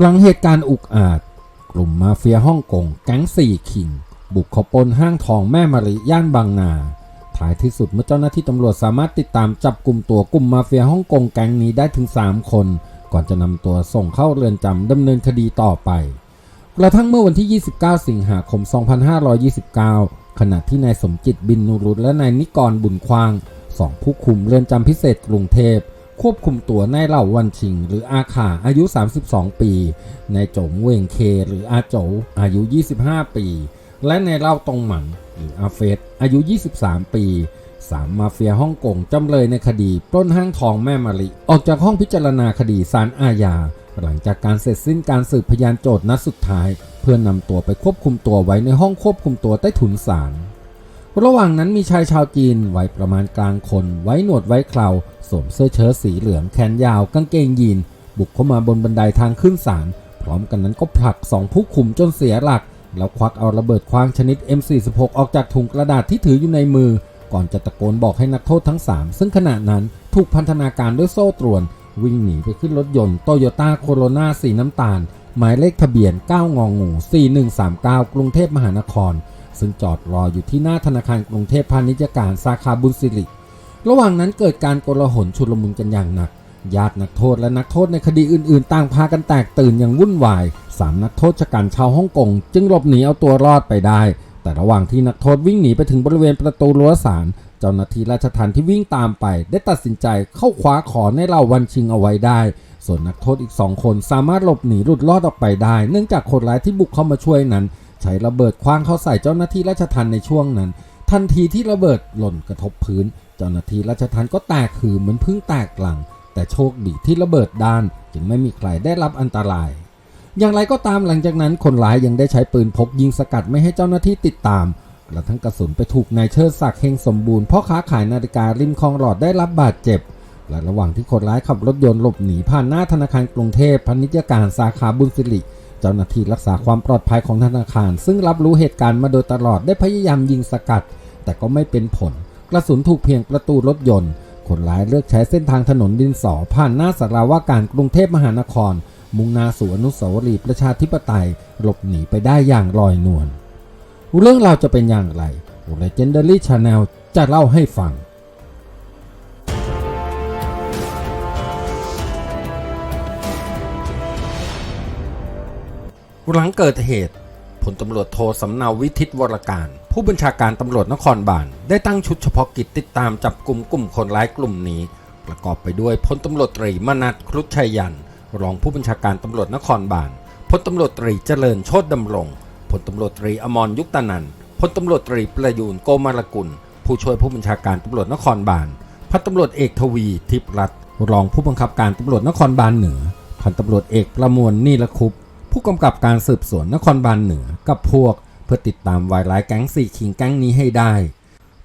หลังเหตุการณ์อุกอาจ กลุ่มมาเฟียฮ่องกงแก๊งสี่คิง บุกเข้าปนห้างทองแม่มาริย่านบางนาท้ายที่สุดเมื่อเจ้าหน้าที่ตำรวจสามารถติดตามจับกลุ่มตัวกลุ่มมาเฟียฮ่องกงแก๊งนี้ได้ถึง 3 คน ก่อนจะนำตัวส่งเข้าเรือนจำดำเนินคดีต่อไปกระทั่งเมื่อวันที่ 29 สิงหาคม 2529 ขณะที่นายสมจิตบินนูรุตและนายนิกรบุญควางสองผู้คุมเรือนจำพิเศษกรุงเทพ ควบคุมตัวนายเหล่าวันชิง หรืออาขาอายุ 32 ปีนายโจงเวงเค หรืออาโจอายุ 25 ปี และนายเล่าตงหมันหรืออาเฟสอายุ 23 ปีสามมาเฟียฮ่องกงจำเลยในคดีปล้นห้างทองแม่มาริออกจากห้องพิจารณาคดีศาลอาญา หลังจากการเสร็จสิ้นการสืบพยานโจทย์นัดสุดท้าย เพื่อนนำตัวไปควบคุมตัวไว้ในห้องควบคุมตัวใต้ถุนศาล ระหว่างนั้นมีชายชาวจีนวัยประมาณกลางคน ไว้หนวดไว้เคราสวมเสื้อเชิ้ตสีเหลืองแขนยาวกางเกงยีน บุกเข้ามาบนบันไดทางขึ้นศาลพร้อมกันนั้นก็ผลักสองผู้คุมจนเสียหลัก แล้วควักเอาระเบิดคว้างชนิด M46 ออกจากถุงกระดาษที่ถืออยู่ในมือ ก่อนจะตะโกนบอกให้นักโทษทั้ง 3 ซึ่งขณะนั้นถูกพันธนาการด้วยโซ่ตรวน วิ่งหนีไปขึ้นรถยนต์โตโยต้าโคโรนาสีน้ำตาล หมายเลขทะเบียน 9 งองู4139 กรุงเทพมหานคร ซึ่งจอดรออยู่ที่หน้าธนาคารกรุงเทพพาณิชยการสาขาบุญสิริ ระหว่างนั้นเกิดการโกลาหลชุลมุนกันอย่างหนัก ญาตินักโทษและนักโทษในคดีอื่นๆ ต่างพากันแตกตื่นอย่างวุ่นวายสามนักโทษชะกันชาวฮ่องกงจึงหลบหนีเอาตัวรอดไปได้ แต่ระหว่างที่นักโทษวิ่งหนีไปถึงบริเวณประตูรั้วศาลเจ้าหน้าที่ราชทัณฑ์ที่วิ่งตามไป ได้ตัดสินใจเข้าคว้าขอในเหล่าวันชิงเอาไว้ได้ ส่วนนักโทษอีกสองคนสามารถหลบหนีหลุดรอดออกไปได้ เนื่องจากคนร้ายที่บุกเข้ามาช่วยนั้น ใช้ระเบิดคว้างเข้าใส่เจ้าหน้าที่ราชทัณฑ์ในช่วงนั้น ทันทีที่ระเบิดหล่นกระทบพื้น เจ้าหน้าที่ราชทัณฑ์ก็แตกคือเหมือนพึ่งแตกหลัง แต่โชคดีที่ระเบิดด้านจึงไม่มีใครได้รับอันตราย อย่างไรก็ตามหลังจากนั้นคนร้ายยังได้ใช้ปืนพกยิงสกัดไม่ให้เจ้าหน้าที่ติดตามกระทั่งกระสุนไปถูกนายเชิดศักดิ์เฮงสมบูรณ์พ่อค้าขายนาฬิการิมคลองหลอดได้รับบาดเจ็บ และระหว่างที่คนร้ายขับรถยนต์หลบหนีผ่านหน้าธนาคารกรุงเทพพาณิชยการสาขาบุญสิริ เจ้าหน้าที่รักษาความปลอดภัยของธนาคาร ซึ่งรับรู้เหตุการณ์มาโดยตลอดได้พยายามยิงสกัด แต่ก็ไม่เป็นผล กระสุนถูกเพียงประตูรถยนต์ คนร้ายเลือกใช้เส้นทางถนนดินสอผ่านหน้าสาราว่าการกรุงเทพมหานคร มุ่งหน้าสู่อนุสาวรีย์ประชาธิปไตยหลบหนีไปได้อย่างลอยนวลเรื่องราวจะเป็นอย่างไร Legendary Channel จะเล่าให้ฟัง หลังเกิดเหตุพลตำรวจโทสำเนาวิทิตวรการ ผู้บัญชาการตำรวจนครบาลได้ตั้งชุดเฉพาะกิจติดตามจับกลุ่มกลุ่มคนร้ายกลุ่มนี้ ประกอบไปด้วยพลตำรวจตรีมนัทครุฑชัยยันรองผู้บัญชาการตำรวจนครบาลพลตำรวจตรีเจริญโชตดำรงพลตำรวจตรีอมรยุคตนันท์พลตำรวจตรีประยูนโกมารกุล ผู้ช่วยผู้บัญชาการตำรวจนครบาลพันตำรวจเอกทวีทิพย์รัตน์รองผู้บังคับการตำรวจนครบาลเหนือพันตำรวจเอกประมวลนีละคุป ผู้กำกับการสืบสวนนครบาลเหนือกับพวกเพื่อติดตามวายร้ายแก๊งสี่คิงแก๊งนี้ให้ได้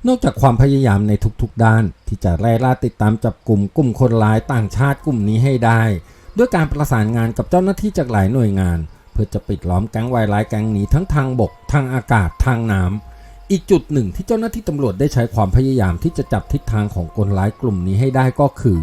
นอกจากความพยายามในทุกๆด้าน ที่จะไล่ล่าติดตามจับกลุ่มกลุ่มคนร้ายต่างชาติกลุ่มนี้ให้ได้ ด้วยการประสานงานกับเจ้าหน้าที่จากหลายหน่วยงาน เพื่อจะปิดล้อมแก๊งวายร้ายแก๊งนี้ทั้งทางบก ทางอากาศทางน้ำอีกจุดหนึ่งที่เจ้าหน้าที่ตำรวจได้ใช้ความพยายามที่จะจับทิศทางของคนร้ายกลุ่มนี้ให้ได้ก็คือ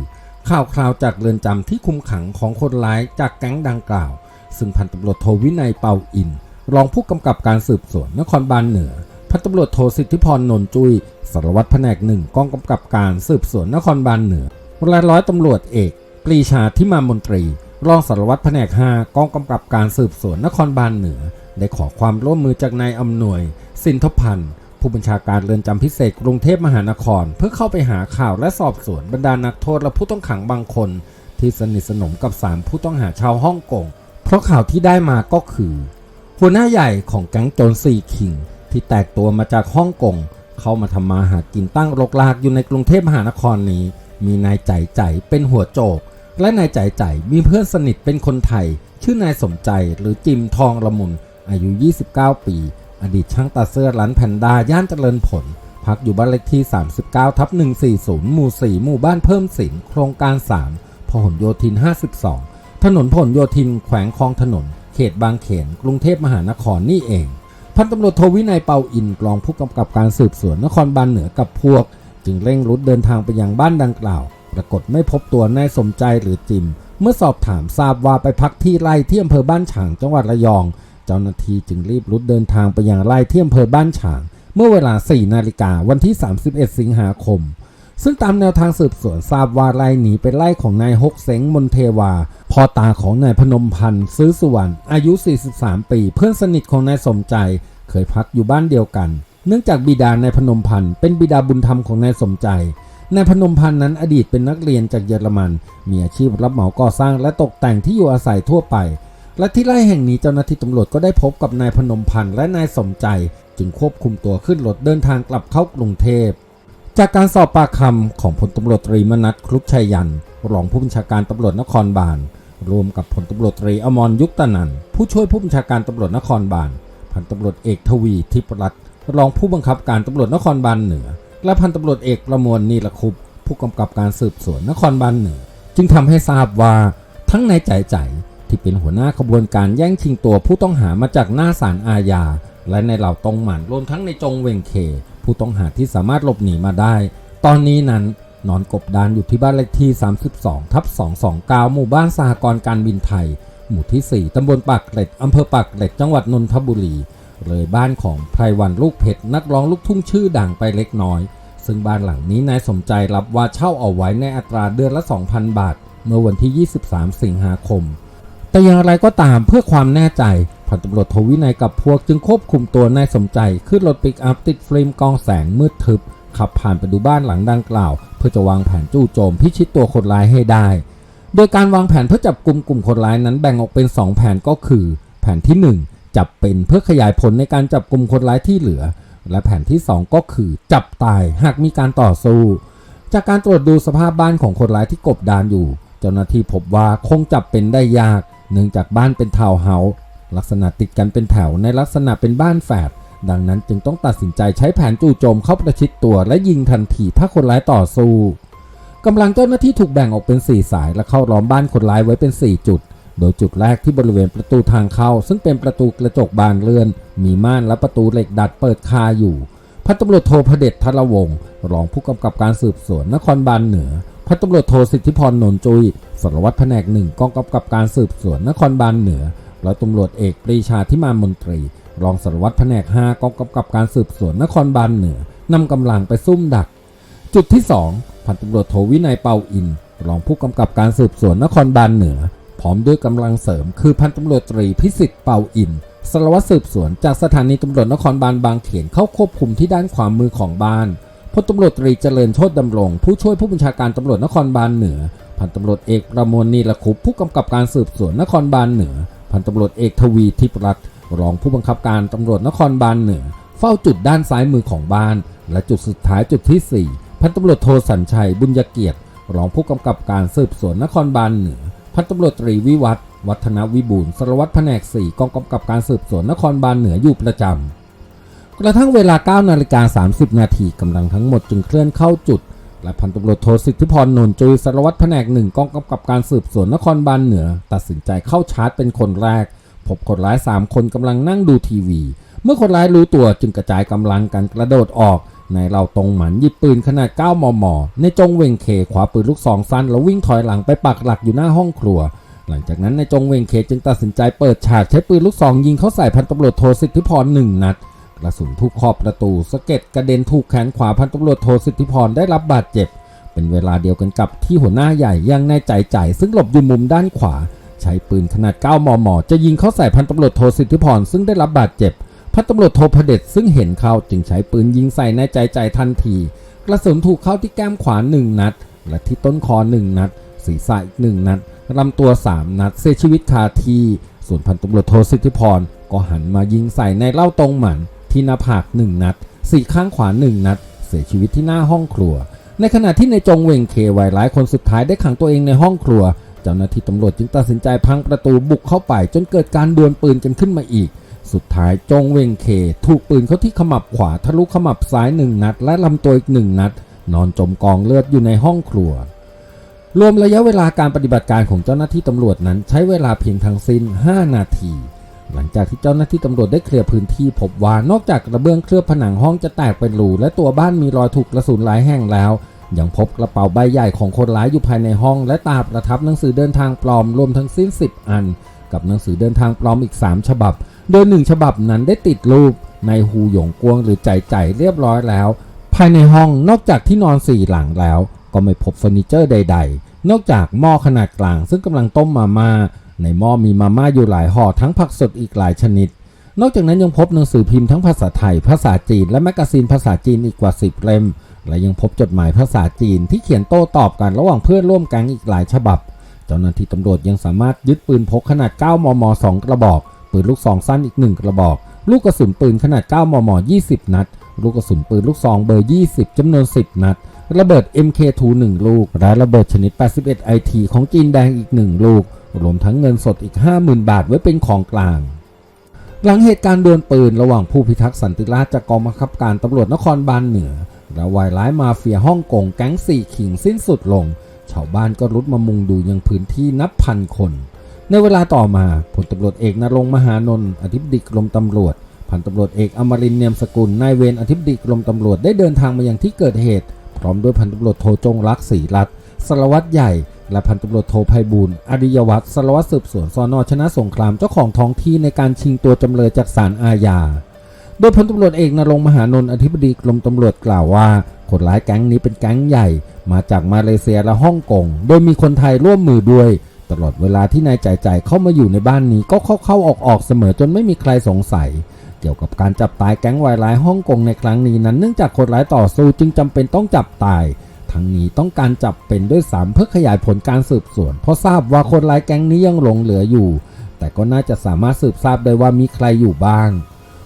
ข่าวคราวจากเรือนจำที่คุมขังของคนร้ายจากแก๊งดังกล่าว ซึ่งพันตำรวจโทวินัยเปาอิน รองผู้กำกับการสืบสวนนครบาลเหนือ พันตำรวจโทสิทธิพรนนจุยสารวัตรแผนกหนึ่งกองกำกับการสืบสวนนครบาลเหนือและร้อยตำรวจเอก ปรีชาทิมามนตรี รองสารวัตรแผนก5กองกำกับการสืบสวนนครบาลเหนือ ได้ขอความร่วมมือจากนายอำนวย สินทพันธ์ผู้บัญชาการเรือนจำพิเศษกรุงเทพมหานคร เพื่อเข้าไปหาข่าวและสอบสวนบรรดานักโทษและผู้ต้องขังบางคน ที่สนิทสนมกับสามผู้ต้องหาชาวฮ่องกง เพราะข่าวที่ได้มาก็คือ หัวหน้าใหญ่ของแก๊งโจรสี่คิง ที่แตกตัวมาจากฮ่องกงเข้ามาทำมาหากินตั้งรกรากอยู่ในกรุงเทพมหานครนี้ มีนายใจใจเป็นหัวโจก และนายใจใจมีเพื่อนสนิทเป็นคนไทย ชื่อนายสมใจหรือจิมทองละมุนอายุ 29 ปี อดีตช่างตัดเสื้อร้านแพนด้าย่านเจริญผลพักอยู่บ้านเลขที่ 39 ทับ 140 หมู่ 4 หมู่บ้านเพิ่มสิน โครงการ 3 พหลโยธิน 52 ถนนพหลโยธินแขวงคลองถนน เขตบางเขน กรุงเทพมหานครนี่เอง พันตำรวจโทวินัยเปาอินรองผู้กำกับการสืบสวนนครบาลเหนือกับพวก จึงเร่งรุดเดินทางไปยังบ้านดังกล่าว ปรากฏไม่พบตัวนายสมใจหรือจิม เมื่อสอบถามทราบว่าไปพักที่ไร่ที่อำเภอบ้านฉางจังหวัดระยอง เจ้าหน้าที่จึงรีบรุดเดินทางไปยังไร่ที่อำเภอบ้านฉาง เมื่อเวลา 4 นาฬิกาวันที่ 31 สิงหาคม ซึ่งตามแนวทางสืบสวนทราบว่าไร่นี้เป็นไร่ของนายฮกเสงมนเทวาพ่อตาของนายพนมพันธ์ซื้อสุวรรณอายุ 43 ปี เพื่อนสนิทของนายสมใจ เคยพักอยู่บ้านเดียวกัน เนื่องจากบิดานายพนมพันธ์เป็นบิดาบุญธรรมของนายสมใจนายพนมพันธ์นั้นอดีตเป็นนักเรียนจากเยอรมัน มีอาชีพรับเหมาก่อสร้างและตกแต่งที่อยู่อาศัยทั่วไป และที่ไร่แห่งนี้เจ้าหน้าที่ตำรวจก็ได้พบกับนายพนมพันธ์และนายสมใจ จึงควบคุมตัวขึ้นรถเดินทางกลับเข้ากรุงเทพ จากการสอบปากคำของพลตำรวจตรีมนัทครุฑชัยยันรองผู้บัญชาการตำรวจนครบาลรวมกับพลตำรวจตรีอมรยุคตนันผู้ช่วยผู้บัญชาการตำรวจนครบาลพันตำรวจเอกทวีทิพรัตน์รองผู้บังคับการตำรวจนครบาลเหนือ และพันตำรวจเอกประมวลนีละคุปผู้กำกับการสืบสวนนครบาลเหนือ จึงทำให้ทราบว่าทั้งนายใจใจที่เป็นหัวหน้าขบวนการแย่งชิงตัวผู้ต้องหามาจากหน้าศาลอาญาและในเหล่าตรงหมันรวมทั้งในจงเวงเค ผู้ต้องหาที่สามารถหลบหนีมาได้ ตอนนี้นั้นนอนกบดานอยู่ที่บ้านเลขที่ 32 ทับ 229 หมู่บ้านสหกรณ์การบินไทย หมู่ที่ 4 ตำบลปากเกร็ด อำเภอปากเกร็ด จังหวัดนนทบุรี เลยบ้านของไพรวันลูกเพชรนักร้องลูกทุ่งชื่อดังไปเล็กน้อย ซึ่งบ้านหลังนี้นายสมใจรับว่าเช่าเอาไว้ในอัตราเดือนละ 2,000 บาท เมื่อวันที่ 23 สิงหาคม แต่อย่างไรก็ตามเพื่อความแน่ใจ พันตำรวจโทวินัยกับพวกจึงควบคุมตัวนายสมใจขึ้นรถปิกอัพติดฟิล์มกองแสงมืดทึบ ขับผ่านไปดูบ้านหลังดังกล่าว เพื่อจะวางแผนจู่โจมพิชิตตัวคนร้ายให้ได้ โดยการวางแผนเพื่อจับกลุ่มกลุ่มคนร้ายนั้นแบ่งออกเป็น 2 แผนก็คือ แผนที่ 1 จับเป็นเพื่อขยายผลในการจับกลุ่มคนร้ายที่เหลือ และแผนที่ 2 ก็คือ จับตายหากมีการต่อสู้ จากการตรวจดูสภาพบ้านของคนร้ายที่กบดานอยู่ เจ้าหน้าที่พบว่าคงจับเป็นได้ยากเนื่องจากบ้านเป็นทาวน์เฮาส์ ลักษณะติดกันเป็นแถวในลักษณะเป็นบ้านแฝดดังนั้นจึงต้องตัดสินใจใช้แผนจู่โจมเข้าประชิดตัวและยิงทันทีถ้าคนร้ายต่อสู้กำลังเจ้าหน้าที่ถูกแบ่งออกเป็น 4 สายและเข้าล้อมบ้านคนร้ายไว้เป็น 4 จุด โดยจุดแรกที่บริเวณประตูทางเข้า ซึ่งเป็นประตูกระจกบานเลื่อน มีม่านและประตูเหล็กดัดเปิดคาอยู่พันตำรวจโทพเดชทรวงศ์รองผู้กำกับการสืบสวนนครบาลเหนือพันตำรวจโทสิทธิพรนนจุยสารวัตรแผนกหนึ่งกองกำกับการสืบสวนนครบาลเหนือ ร้อยตำรวจเอกปรีชาทิมามนตรี รองสารวัตรแผนก5กองกำกับการสืบสวนนครบาลเหนือนำกำลังไปซุ่มดัก จุดที่ 2 พันตำรวจโทวินัยเปาอิน รองผู้กำกับการสืบสวนนครบาลเหนือ พร้อมด้วยกำลังเสริมคือพันตำรวจตรีพิสิทธิ์เปาอินสารวัตรสืบสวนจากสถานีตำรวจนครบาลบางเขนเข้าควบคุมที่ด้านขวามือของบ้านพลตำรวจตรีเจริญโชติดำรง ผู้ช่วยผู้บัญชาการตำรวจนครบาลเหนือ พันตำรวจเอกประมวลนีละคุปผู้กำกับการสืบสวนนครบาลเหนือ พันตำรวจเอกทวีทิพรัตน์รองผู้บังคับการตำรวจนครบาลเหนือ เฝ้าจุดด้านซ้ายมือของบ้าน และจุดสุดท้ายจุดที่ 4 พันตำรวจโทสัญชัยบุญยเกียรติ รองผู้กำกับการสืบสวนนครบาลเหนือ พันตำรวจตรีวิวัฒน์วัฒนวิบูลสารวัตรแผนก 4 กองกำกับการสืบสวนนครบาลเหนืออยู่ประจำกระทั่งเวลา9นาฬิกา30 นาทีกำลังทั้งหมดจึงเคลื่อนเข้าจุด และพันตำรวจโทสิทธิพรนนจุยสารวัตรแผนกหนึ่งกองกำกับการสืบสวนนครบาลเหนือ ตัดสินใจเข้าชาร์จเป็นคนแรก พบคนร้าย 3 คนกำลังนั่งดูทีวี เมื่อคนร้ายรู้ตัวจึงกระจายกำลังกันกระโดดออก ในเราตรงหมันยิบปืนขนาด 9 มม ในจงเวงเคขวาปืนลูกซองสั้นแล้ววิ่งถอยหลังไปปักหลักอยู่หน้าห้องครัว หลังจากนั้นในจงเวงเคจึงตัดสินใจเปิดฉากใช้ปืนลูกซองยิงเข้าใส่พันตำรวจโทสิทธิพรหนึ่งนัด กระสุนถูกขอบประตูสะเก็ดกระเด็นถูกแขนขวาพันตำรวจโทสิทธิพรได้รับบาดเจ็บ เป็นเวลาเดียวกันกับที่หัวหน้าใหญ่ยังในใจใจซึ่งหลบอยู่มุมด้านขวา ใช้ปืนขนาด 9 มม จะยิงเข้าใส่พันตำรวจโทสิทธิพรซึ่งได้รับบาดเจ็บ พันตำรวจโทพเดชซึ่งเห็นเขาจึงใช้ปืนยิงใส่ในใจใจทันที กระสุนถูกเข้าที่แก้มขวาหนึ่งนัด และที่ต้นคอหนึ่งนัด ศีรษะอีกหนึ่งนัดลำตัว3นัดเสียชีวิตคาที่ส่วนพันตำรวจโทสิทธิพรก็หันมายิงใส่ในเล่าตรงหมัน ที่หน้าผากหนึ่งนัดสี่ข้างขวาหนึ่งนัด เสียชีวิตที่หน้าห้องครัว ในขณะที่ในจงเวงเควัยร้ายคนสุดท้ายได้ขังตัวเองในห้องครัว เจ้าหน้าที่ตำรวจจึงตัดสินใจพังประตูบุกเข้าไป จนเกิดการดวลปืนกันขึ้นมาอีก สุดท้ายจงเวงเค ถูกปืนเข้าที่ขมับขวาทะลุขมับซ้ายหนึ่งนัด และลำตัวอีกหนึ่งนัด นอนจมกองเลือดอยู่ในห้องครัวรวมระยะเวลาการปฏิบัติการของเจ้าหน้าที่ตำรวจนั้นใช้เวลาเพียงทั้งสิ้น 5 นาที หลังจากที่เจ้าหน้าที่ตำรวจได้เคลียร์พื้นที่พบว่านอกจากกระเบื้องเคลือบผนังห้องจะแตกเป็นรูและตัวบ้านมีรอยถูกกระสุนหลายแห่งแล้ว ยังพบกระเป๋าใบใหญ่ของคนร้ายอยู่ภายในห้อง และตาประทับหนังสือเดินทางปลอมรวมทั้งสิ้น 10 อัน กับหนังสือเดินทางปลอมอีก 3 ฉบับ โดยหนึ่งฉบับนั้นได้ติดรูปในฮูหยงกวงหรือใจใจเรียบร้อยแล้ว ภายในห้องนอกจากที่นอนสี่หลังแล้ว ก็ไม่พบเฟอร์นิเจอร์ใด ๆ นอกจากหม้อขนาดกลาง ซึ่งกำลังต้มมาม่า ในหม้อมีมาม่าอยู่หลายห่อทั้งผักสดอีกหลายชนิด นอกจากนั้นยังพบหนังสือพิมพ์ทั้งภาษาไทย ภาษาจีน และแมกกาซีนภาษาจีนอีกกว่า 10 เล่ม และยังพบจดหมายภาษาจีนที่เขียนโต้ตอบกันระหว่างเพื่อนร่วมแก๊งอีกหลายฉบับ เจ้าหน้าที่ตำรวจยังสามารถยึดปืนพกขนาด 9 มม 2 กระบอก ปืนลูกซองสั้นอีก 1 กระบอก ลูกกระสุนปืนขนาด 9 มม 20 นัด ลูกกระสุนปืนลูกซองเบอร์ 20จำนวน 10 นัดระเบิด MK2 1 ลูก และระเบิดชนิด 81 IT ของจีนแดงอีก 1 ลูก รวมทั้งเงินสดอีก 50,000 บาทไว้เป็นของกลาง หลังเหตุการณ์ดวลปืนระหว่างผู้พิทักษ์สันติราษฎร์จากกองบังคับการตำรวจนครบาลเหนือ และวายร้ายมาเฟียฮ่องกงแก๊งสี่ขิงสิ้นสุดลง ชาวบ้านก็รุดมามุงดูยังพื้นที่นับพันคน ในเวลาต่อมาพลตำรวจเอกนรงมหานนท์อธิบดีกรมตำรวจพันตำรวจเอกอมรินเนียมสกุลนายเวรอธิบดีกรมตำรวจได้เดินทางมายังที่เกิดเหตุ พร้อมด้วยพันตำรวจโทจงรักษ์ศรีรัตน์สารวัตรใหญ่ และพันตำรวจโทไพบูลอริยวัฒน์สารวัตรสืบสวนสนชนะสงครามเจ้าของท้องที่ในการชิงตัวจำเลยจากศาลอาญา โดยพลตำรวจเอกนรงมหานนท์อธิบดีกรมตำรวจกล่าวว่าคนร้ายแก๊งนี้เป็นแก๊งใหญ่ มาจากมาเลเซียและฮ่องกง โดยมีคนไทยร่วมมือด้วย ตลอดเวลาที่นายจ่ายจ่ายเข้ามาอยู่ในบ้านนี้ก็เข้าเข้าออกออกๆเสมอจนไม่มีใครสงสัยเกี่ยวกับการจับตายแก๊งวายร้ายฮ่องกงในครั้งนี้นั้นเนื่องจากคนร้ายต่อสู้จึงจำเป็นต้องจับตาย ทั้งนี้ต้องการจับเป็นด้วยสามเพื่อขยายผลการสืบสวน เพราะทราบว่าคนร้ายแก๊งนี้ยังหลงเหลืออยู่ แต่ก็น่าจะสามารถสืบทราบได้ว่ามีใครอยู่บ้าง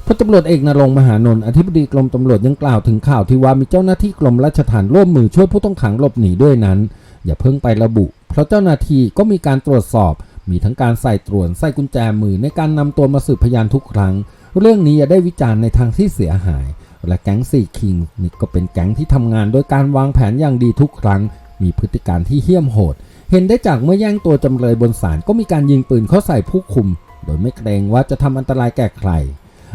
พลตำรวจเอกนรงมหานนท์อธิบดีกรมตำรวจยังกล่าวถึงข่าวที่ว่ามีเจ้าหน้าที่กรมราชทัณฑ์ร่วมมือช่วยผู้ต้องขังหลบหนีด้วยนั้น อย่าเพิ่งไประบุ เพราะเจ้าหน้าที่ก็มีการตรวจสอบ มีทั้งการใส่ตรวนใส่กุญแจมือในการนำตัวมาสืบพยานทุกครั้ง เรื่องนี้อย่าได้วิจารณ์ในทางที่เสียหาย และแก๊งสี่คิงนี่ก็เป็นแก๊งที่ทำงานโดยการวางแผนอย่างดีทุกครั้ง มีพฤติการที่เหี้ยมโหด เห็นได้จากเมื่อแย่งตัวจำเลยบนศาลก็มีการยิงปืนเข้าใส่ผู้คุม โดยไม่เกรงว่าจะทำอันตรายแก่ใคร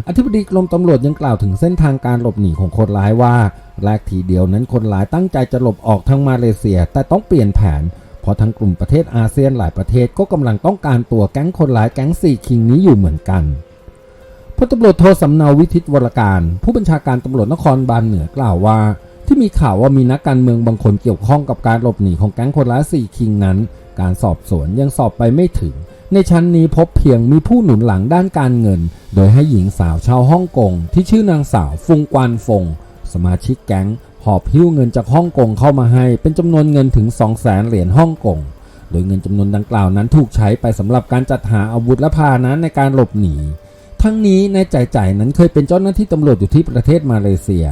อธิบดีกรมตำรวจยังกล่าวถึงเส้นทางการหลบหนีของคนร้ายว่าแรกทีเดียวนั้นคนร้ายตั้งใจจะหลบออกทางมาเลเซีย แต่ต้องเปลี่ยนแผนเพราะทั้งกลุ่มประเทศอาเซียนหลายประเทศก็กำลังต้องการตัวแก๊งคนร้ายแก๊งสี่คิงนี้อยู่เหมือนกัน พลตำรวจโทสำเนาวิทิตวรการ ผู้บัญชาการตำรวจนครบาลเหนือกล่าวว่า ที่มีข่าวว่ามีนักการเมืองบางคนเกี่ยวข้องกับการหลบหนีของแก๊งคนร้ายสี่คิงนั้น การสอบสวนยังสอบไปไม่ถึง ในชั้นนี้พบเพียงมีผู้หนุนหลังด้านการเงิน โดยให้หญิงสาวชาวฮ่องกงที่ชื่อนางสาวฟุงกวานฟง สมาชิกแก๊งหอบหิ้วเงินจากฮ่องกงเข้ามาให้เป็นจำนวนเงินถึง 2 0 0แสนเหรียญฮ่องกงโดยเงินจำนวนดังกล่าวนั้นถูกใช้ไปสำหรับการจัดหาอาวุธและพาหนะในการหลบหนี ทั้งนี้ในใจใจายนั้นเคยเป็นเจ้าหน้าที่ตำรวจอยู่ที่ประเทศมาเลเซีย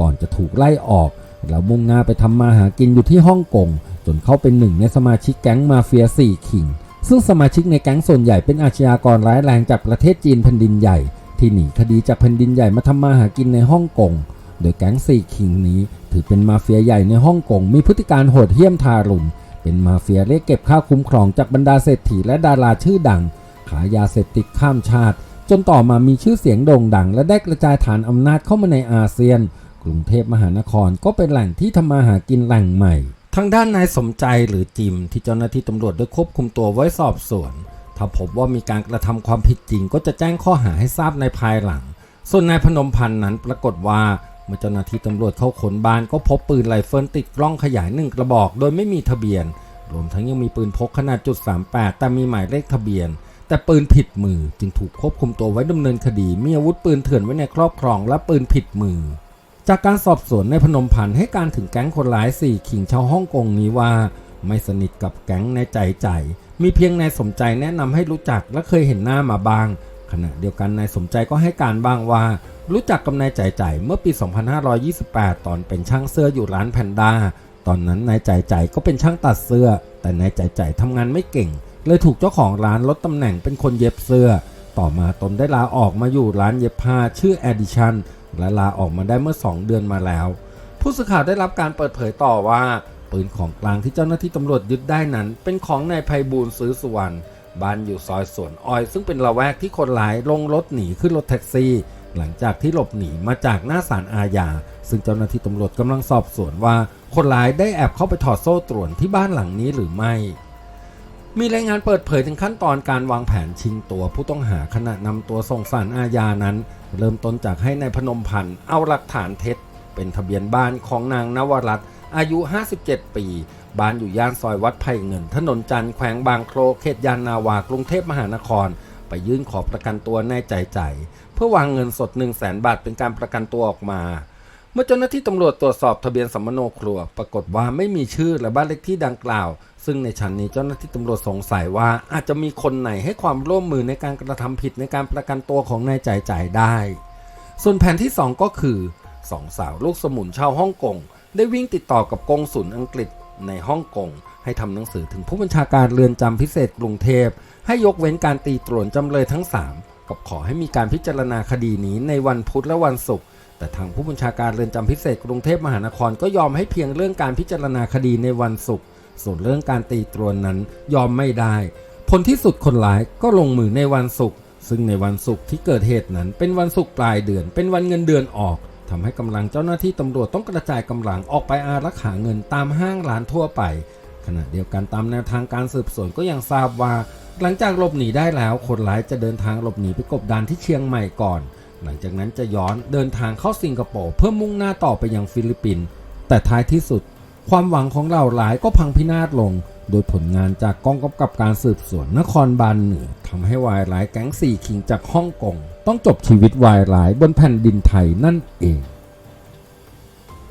ก่อนจะถูกไล่ออก แล้วมุ่งหน้าไปทำมาหากินอยู่ที่ฮ่องกงจนเข้าเป็นหนึ่งในสมาชิกแก๊งมาเฟียสี่คิง ซึ่งสมาชิกในแก๊งส่วนใหญ่เป็นอาชญากรร้ายแรงจากประเทศจีนแผ่นดินใหญ่ ที่หนีคดีจากแผ่นดินใหญ่มาทำมาหากินในฮ่องกงโดยแก๊งสี่คิงนี้ ถือเป็นมาเฟียใหญ่ในฮ่องกงมีพฤติการโหดเหี้ยมทารุณเป็นมาเฟียเรียกเก็บค่าคุ้มครองจากบรรดาเศรษฐีและดาราชื่อดัง ขายยาเสพติดข้ามชาติ จนต่อมามีชื่อเสียงโด่งดัง และได้กระจายฐานอำนาจเข้ามาในอาเซียน กรุงเทพมหานครก็เป็นแหล่งที่ทำมาหากินแหล่งใหม่ ทางด้านนายสมใจหรือจิม ที่เจ้าหน้าที่ตำรวจได้ควบคุมตัวไว้สอบสวน ถ้าพบว่ามีการกระทำความผิดจริง ก็จะแจ้งข้อหาให้ทราบในภายหลัง ส่วนนายพนมพันธ์นั้นปรากฏว่าเมื่อเจ้าหน้าที่ตำรวจเข้าค้นบ้านก็พบปืนไรเฟิลติดกล้องขยายหนึ่งกระบอก โดยไม่มีทะเบียน รวมทั้งยังมีปืนพกขนาดจุด38แต่มีหมายเลขทะเบียน แต่ปืนผิดมือจึงถูกควบคุมตัวไว้ดำเนินคดี มีอาวุธปืนเถื่อนไว้ในครอบครองและปืนผิดมือ จากการสอบสวนในพนมพันธ์ให้การถึงแก๊งคนร้ายสี่ขิงชาวฮ่องกงนี้ว่า ไม่สนิทกับแก๊งในใจใจ มีเพียงนายสมใจแนะนำให้รู้จักและเคยเห็นหน้ามาบ้าง ขณะเดียวกันนายสมใจก็ให้การบ้างว่า รู้จักกับนายใจใจเมื่อปี 2528 ตอนเป็นช่างเสื้ออยู่ร้านแพนด้าตอนนั้นนายใจใจก็เป็นช่างตัดเสื้อ แต่นายใจใจทำงานไม่เก่ง เลยถูกเจ้าของร้านลดตำแหน่งเป็นคนเย็บเสื้อ ต่อมาตนได้ลาออกมาอยู่ร้านเย็บผ้าชื่อ Edition และลาออกมาได้เมื่อ 2 เดือนมาแล้ว ผู้สื่อข่าวได้รับการเปิดเผยต่อว่า ปืนของกลางที่เจ้าหน้าที่ตำรวจยึดได้นั้น เป็นของนายไพบูลซื้อสุวรรณบ้านอยู่ซอยสวนอ้อย ซึ่งเป็นละแวกที่คนร้ายลงรถหนีขึ้นรถแท็กซี่ หลังจากที่หลบหนีมาจากหน้าศาลอาญาซึ่งเจ้าหน้าที่ตำรวจกำลังสอบสวนว่า คนร้ายได้แอบเข้าไปถอดโซ่ตรวนที่บ้านหลังนี้หรือไม่ มีรายงานเปิดเผยถึงขั้นตอนการวางแผนชิงตัวผู้ต้องหาขณะนำตัวส่งสารอาญานั้น เริ่มต้นจากให้ในายพนมพันธ์เอาหลักฐานเท็จ เป็นทะเบียนบ้านของนางนวรัตน์อายุ 57 ปี บ้านอยู่ย่านซอยวัดไผ่เงิน ถนนจันทร์แขวงบางโครเขตยานนาวากรุงเทพมหานคร ไปยื่นขอประกันตัวในใจใจ เพื่อวางเงินสด 1 0 0 0 0แบาทเป็นการประกันตัวออกมาเมื่อเจ้าหน้าที่ตำรวจตรวจสอบทะเบียนสมโนครัว ปรากฏว่าไม่มีชื่อและบ้านเลขที่ดังกล่าว ซึ่งในชั้นนี้เจ้าหน้าที่ตำรวจสงสัยว่าอาจจะมีคนไหนให้ความร่วมมือในการกระทำผิดในการประกันตัวของนายจ่ายจ่ายได้ ส่วนแผนที่ 2 ก็คือสองสาวลูกสมุนชาวฮ่องกงได้วิ่งติดต่อกับกงสุลอังกฤษในฮ่องกงให้ทำหนังสือถึงผู้บัญชาการเรือนจำพิเศษกรุงเทพ ให้ยกเว้นการตีตรวนจำเลยทั้ง 3 กับขอให้มีการพิจารณาคดีนี้ในวันพุธและวันศุกร์แต่ทางผู้บัญชาการเรือนจำพิเศษกรุงเทพมหานครก็ยอมให้เพียงเรื่องการพิจารณาคดีในวันศุกร์ ส่วนเรื่องการตีตรวนนั้นยอมไม่ได้ ผลที่สุดคนร้ายก็ลงมือในวันศุกร์ซึ่งในวันศุกร์ที่เกิดเหตุนั้น เป็นวันศุกร์ปลายเดือน เป็นวันเงินเดือนออกทำให้กำลังเจ้าหน้าที่ตำรวจต้องกระจายกำลังออกไปอารักขาเงินตามห้างร้านทั่วไป ขณะเดียวกันตามแนวทางการสืบสวนก็ยังทราบว่า หลังจากหลบหนีได้แล้วคนร้ายจะเดินทางหลบหนีไปกบดานที่เชียงใหม่ก่อน หลังจากนั้นจะย้อนเดินทางเข้าสิงคโปร์เพื่อมุ่งหน้าต่อไปยังฟิลิปปินส์แต่ท้ายที่สุด ความหวังของเราหลายก็พังพินาศลง โดยผลงานจากกองกำกับการสืบสวนนครบาลเหนือทำให้วายร้ายแก๊งสี่คิงจากฮ่องกงต้องจบชีวิตวายร้ายบนแผ่นดินไทยนั่นเอง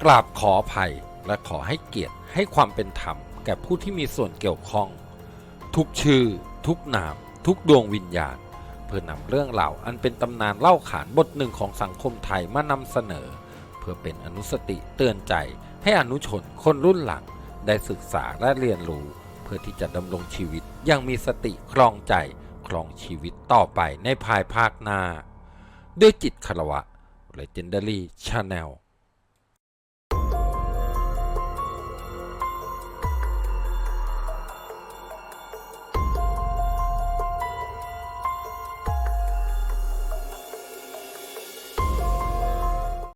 กราบขออภัยและขอให้เกียรติให้ความเป็นธรรมแก่ผู้ที่มีส่วนเกี่ยวข้อง ทุกชื่อ ทุกนาม ทุกดวงวิญญาณ เพื่อนำเรื่องราอันเป็นตำนานเล่าขานบทหนึ่งของสังคมไทยมานำเสนอ เพื่อเป็นอนุสติเตือนใจ ให้อนุชนคนรุ่นหลังได้ศึกษาและเรียนรู้ เพื่อที่จะดำรงชีวิตอยังมีสติครองใจครองชีวิตต่อไปในภายภาคหน้า ด้วยจิตคารวะ Legendary Channel